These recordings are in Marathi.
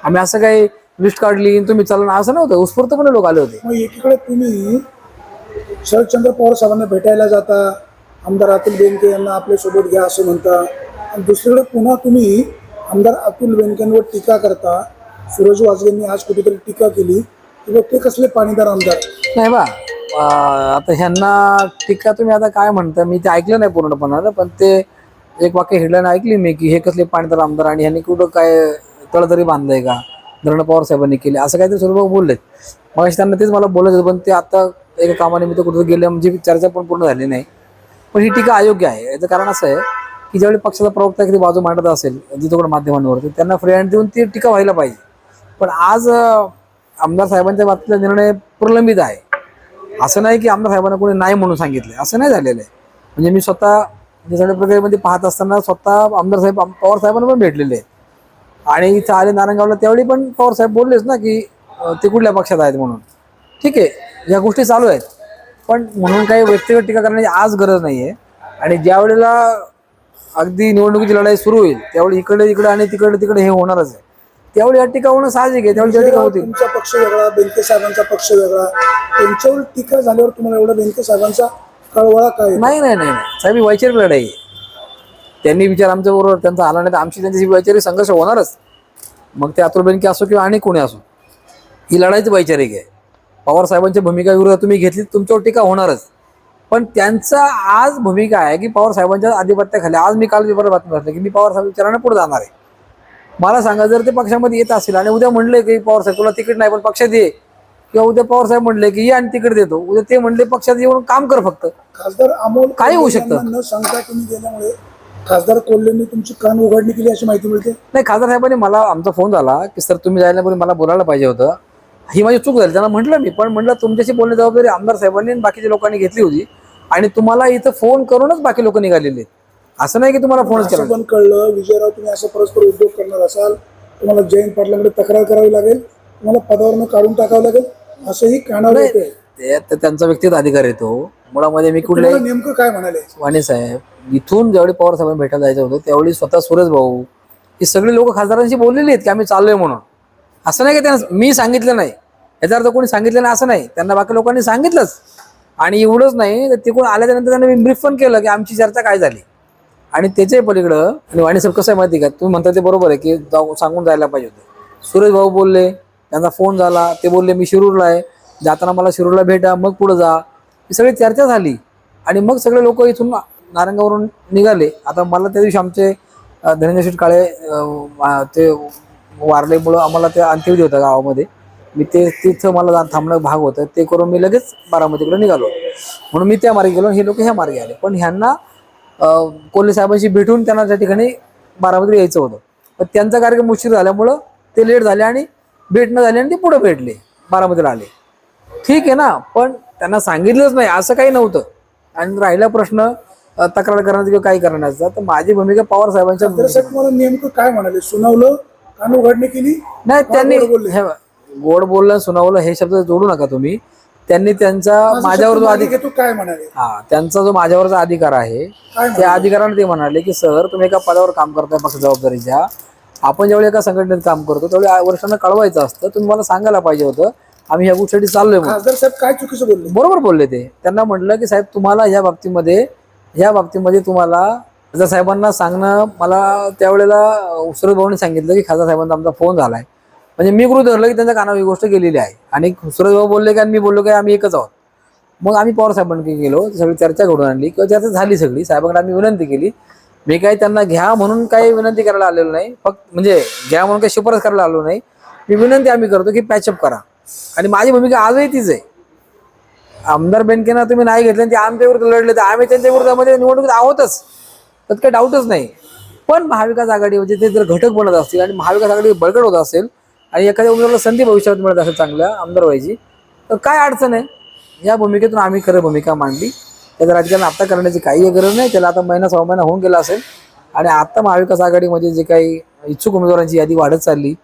आम्ही असं काही लिस्ट काढली तुम्ही चालला असं नव्हतं. उत्स्फूर्तपणे लोक आले होते. मग एकीकडे तुम्ही शरदचंद्र पवार साहेबांना भेटायला जाता आमदार अतुल बेनके यांना आपल्यासोबत घ्या असं म्हणता आणि दुसरीकडे पुन्हा तुम्ही आमदार अतुल बेनकेंवर टीका करता. सूरज वाजगेंनी आज कुठेतरी टीका केली. की बा ते कसले पाणीदार आमदार? नाही बा आता ह्यांना टीका तुम्ही आता काय म्हणता? मी ते ऐकलं नाही पूर्णपणानं पण ते एक वाक्य हेडलाईन ऐकली मी की हे कसले पाणीदार आमदार आणि ह्यांनी कुठं काय तळ तरी बांधलंय का? धरण पवार साहेबांनी केले. असं काहीतरी स्वरूप बोललेत. मग त्यांना तेच मला बोलत होतं पण ते आता एका कामानिमित्त कुठं गेले म्हणजे चर्चा पण पूर्ण झाली नाही. पण ही टीका अयोग्य आहे. याचं कारण असं आहे की ज्यावेळी पक्षाचा प्रवक्ता किती बाजू मांडत असेल जिथं माध्यमांवर त्यांना फ्री हँड देऊन ती टीका व्हायला पाहिजे. पण आज आमदार साहेबांच्या बाबतीतला निर्णय प्रलंबित आहे. असं नाही की आमदार साहेबांना कोणी नाही म्हणून सांगितलं असं नाही झालेलं आहे. म्हणजे मी स्वतः म्हणजे सगळ्या प्रक्रियेमध्ये पाहत असताना स्वतः आमदार साहेब पवार साहेबांना पण भेटलेले आहेत. आणि इथं आले नारायणगावला त्यावेळी पण पवार साहेब बोललेच ना की ते कुठल्या पक्षात आहेत म्हणून. ठीक आहे या गोष्टी चालू आहेत. पण म्हणून काही व्यक्तिगत टीका करण्याची आज गरज नाही आहे आणि ज्या वेळेला अगदी निवडणुकीची लढाई सुरू होईल त्यावेळी इकडे इकडे आणि तिकडे तिकडे हे होणारच आहे. त्यावेळी या टीका होणं साहजिक आहे त्यावेळी त्या टीका होतील. तुमचा पक्ष वेगळा बेनके साहेबांचा पक्ष वेगळा. त्यांच्यावर टीका झाल्यावर तुम्हाला एवढा बेनके साहेबांचा कळवळा काय? नाही नाही नाही नाही. साहेब ही वैचारिक लढाई आहे. त्यांनी विचार आमच्या बरोबर त्यांचा आला नाही तर आमची त्यांच्याशी वैचारिक संघर्ष होणारच. मग ते अतुल बेनके असो किंवा आणि कोणी असो ही लढाईच वैचारिक आहे. पवार साहेबांच्या भूमिका विरोधात तुम्ही घेतली तुमच्यावर टीका होणारच. पण त्यांचा आज भूमिका आहे की पवार साहेबांच्या आधिपत्याखाली आज मी काल पेपरला बातमी वाचली की मी पवार साहेब विचाराने पुढे जाणार आहे. मला सांगा जर ते पक्षामध्ये येत असेल आणि उद्या म्हणले की पवार साहेब तुला तिकीट नाही पण पक्षात ये. किंवा उद्या पवार साहेब म्हणले की ये आणि तिकीट देतो. उद्या ते म्हणले पक्षात येऊन काम कर फक्त. खासदार अमोल काय होऊ शकतं? खासदार कोल्हेंनी तुमची कान उघडणी केली अशी माहिती मिळते? नाही खासदार साहेबांनी मला आमचा फोन झाला की सर तुम्ही जायला मला बोलायला पाहिजे होतं. ही माझी चूक झाली. त्यांना म्हटलं मी पण म्हटलं तुमच्याशी बोलण्याची जबाबदारी आमदार साहेबांनी आणि बाकीच्या लोकांनी घेतली होती आणि तुम्हाला इथं फोन करूनच बाकी लोक निघालेले. असं नाही की तुम्हाला फोनच केला पण कळलं. विजयराव तुम्ही असं परस्पर उद्योग करणार असाल. तुम्हाला जयंत पाटलांकडे तक्रार करावी लागेल. तुम्हाला पदावरनं काढून टाकावं लागेल. असंही कानावर ते ते त्यांचा व्यक्तिगत अधिकार येतो मुळामध्ये मी कुठल्याही तुम्हाला नेमकं काय म्हणाले? वाणी साहेब इथून ज्यावेळी पवार साहेबांना भेटायला जायचं होतं त्यावेळी स्वतः सुरेश भाऊ. ही सगळी लोक खासदारांशी बोललेली आहेत की आम्ही चाललोय म्हणून. असं नाही की त्यांना मी सांगितलं नाही. याचा अर्थ कोणी सांगितलं नाही असं नाही. त्यांना बाकी लोकांनी सांगितलंच. आणि एवढंच नाही तर तिकडून आल्याच्यानंतर त्यांनी ब्रीफ पण केलं की आमची चर्चा काय झाली. आणि त्याच्याही पलीकडं आणि वाणी साहेब कसं आहे माहिती का? तुम्ही म्हणता ते बरोबर आहे की जाऊ सांगून जायला पाहिजे होतं. सुरेश भाऊ बोलले त्यांचा फोन झाला ते बोलले मी शिरूरला आहे. जाताना मला शिरूरला भेटा मग पुढं जा. ही सगळी चर्चा झाली. आणि मग सगळे लोक इथून नारंगावरून निघाले. आता मला त्या दिवशी आमचे धनंजय शेठ काळे ते वारल्यामुळं आम्हाला ते अंत्यविधी होता गावामध्ये. मी ते तिथं मला जाणं थांबणं भाग होतं. ते करून मी लगेच बारामतीकडे निघालो. म्हणून मी त्या मार्गे गेलो हे लोक ह्या मार्गे आले. पण ह्यांना कोल्हे साहेबांशी भेटून त्यांना त्या ठिकाणी बारामतीला यायचं होतं. पण त्यांचा कार्यक्रम उशीर झाल्यामुळं ते लेट झाले आणि भेटणं झाले आणि ते पुढे भेटले. बारामतीला आले. ठीक आहे ना पण त्यांना सांगितलंच नाही असं काही नव्हतं. आणि राहिला प्रश्न तक्रार करण्याचा किंवा काही करण्याचा तर माझी भूमिका पवार साहेबांच्या तुम्हाला नेमकं काय म्हणाले? सुनावलं कान उघडणी केली? नाही त्यांनी गोड बोलले. सुनावलं हे शब्द जोडू नका तुम्ही. त्यांनी त्यांचा माझ्यावर जो अधिकार काय म्हणाले? हा त्यांचा जो माझ्यावरचा अधिकार आहे त्या अधिकाराने ते म्हणाले की सर तुम्ही एका पदावर काम करताय पक्ष जबाबदारीच्या आपण ज्यावेळी एका संघटनेत काम करतो त्यावेळी वरिष्ठांना कळवायचं असतं तुम्ही मला सांगायला पाहिजे होतं. आम्ही ह्या गोष्टीसाठी चाललोय खासदार साहेब काय चुकीचं बोलले? बरोबर बोलले ते. त्यांना म्हटलं की साहेब तुम्हाला ह्या बाबतीमध्ये ह्या बाबतीमध्ये तुम्हाला खासदार साहेबांना सांगणं मला त्यावेळेला सुरत भाऊनी सांगितलं की खासदार साहेबांचा आमचा फोन झालाय. म्हणजे मी गृह धरलं की त्यांच्या कानावर ही गोष्ट गेलेली आहे. आणि सुरज भाऊ बोलले की आणि मी बोललो की आम्ही एकच आहोत. मग आम्ही पवार साहेबांकडे गेलो सगळी चर्चा घडून आणली किंवा चर्चा झाली सगळी. साहेबांकडे आम्ही विनंती केली मी काही त्यांना घ्या म्हणून काही विनंती करायला आलेलो नाही. फक्त म्हणजे घ्या म्हणून काही शिफारस करायला आलो नाही. मी विनंती आम्ही करतो की पॅचअप करा. आणि माझी भूमिका आजही तीच आहे. आमदार बँकेनं तुम्ही नाही घेतलं आणि ते आमच्याविरुद्ध लढले तर आम्ही त्यांच्या विरोधामध्ये निवडणुकीत आहोतच. त्यात काही डाऊटच नाही. पण महाविकास आघाडी म्हणजे ते जर घटक बनत असतील आणि महाविकास आघाडी बळकट होत असेल आणि एखाद्या उमेदवाराला संधी भविष्यात मिळत असेल चांगल्या आमदार व्हायची तर काय अडचण आहे? या भूमिकेतून आम्ही खरं भूमिका मांडली. त्याचं राजकारण आता करण्याची काही गरज नाही. त्याला आता महिना सहा महिना होऊन गेला असेल. आणि आत्ता महाविकास आघाडीमध्ये जे काही इच्छुक उमेदवारांची यादी वाढत चालली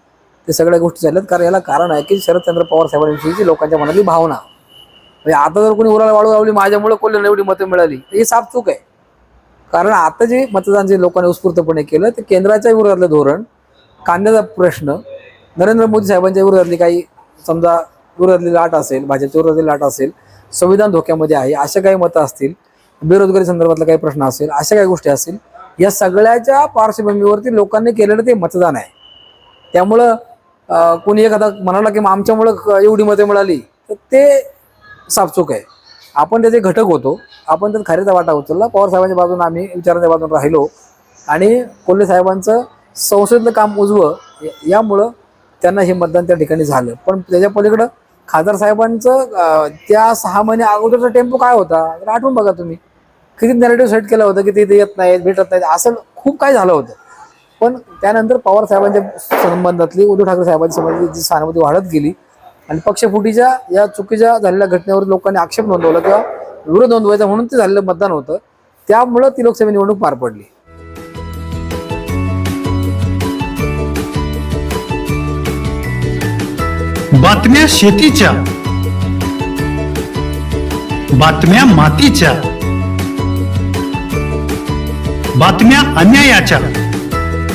ते सगळ्या गोष्टी चालल्यात कारण याला कारण आहे की शरदचंद्र पवार साहेबांविषयीची लोकांच्या मनातली भावना. म्हणजे आता जर कोणी उराला वाढू लावली माझ्यामुळे कोल्ह्याला एवढी मतं मिळाली तर ही साफ चूक आहे. कारण आता जे मतदान जे लोकांनी उत्स्फूर्तपणे केलं ते केंद्राच्या विरोधातलं धोरण कांद्याचा प्रश्न नरेंद्र मोदी साहेबांच्या विरोधातली काही समजा विरोधातली लाट असेल भाजपच्या विरोधातली लाट असेल संविधान धोक्यामध्ये आहे अशा काही मतं असतील बेरोजगारी संदर्भातला काही प्रश्न असेल अशा काही गोष्टी असतील या सगळ्याच्या पार्श्वभूमीवरती लोकांनी केलेलं ते मतदान आहे. त्यामुळं कोणी एखादा म्हणाला की मग आमच्यामुळं एवढी मते मिळाली तर ते साफचूक आहे. आपण त्याचे घटक होतो. आपण त्यात खऱ्याचा वाटा उचलला. पवार साहेबांच्या बाजूने आम्ही विचारांच्या बाजून राहिलो. आणि कोल्हे साहेबांचं संसदेतलं काम उजवं यामुळं त्यांना हे मतदान त्या ठिकाणी झालं. पण त्याच्या पलीकडं खासदार साहेबांचं त्या सहा महिने अगोदरचा टेम्पो काय होता? आठवून बघा तुम्ही. किती नॅरेटिव्ह सेट केलं होतं की ते येत नाहीत भेटत नाहीत. असं खूप काय झालं होतं. पण त्यानंतर पवार साहेबांच्या संबंधातली उद्धव ठाकरे साहेबांच्या संबंधातली जी सहानुभूती वाढत गेली आणि पक्षफुटीच्या या चुकीच्या झालेल्या घटनेवर लोकांनी आक्षेप नोंदवला किंवा विरोध नोंदवायचा म्हणून ते झालेलं मतदान होतं. त्यामुळं ती लोकसभा निवडणूक पार पडली. बातम्या शेतीच्या. बातम्या मातीच्या. बातम्या अन्यायाच्या.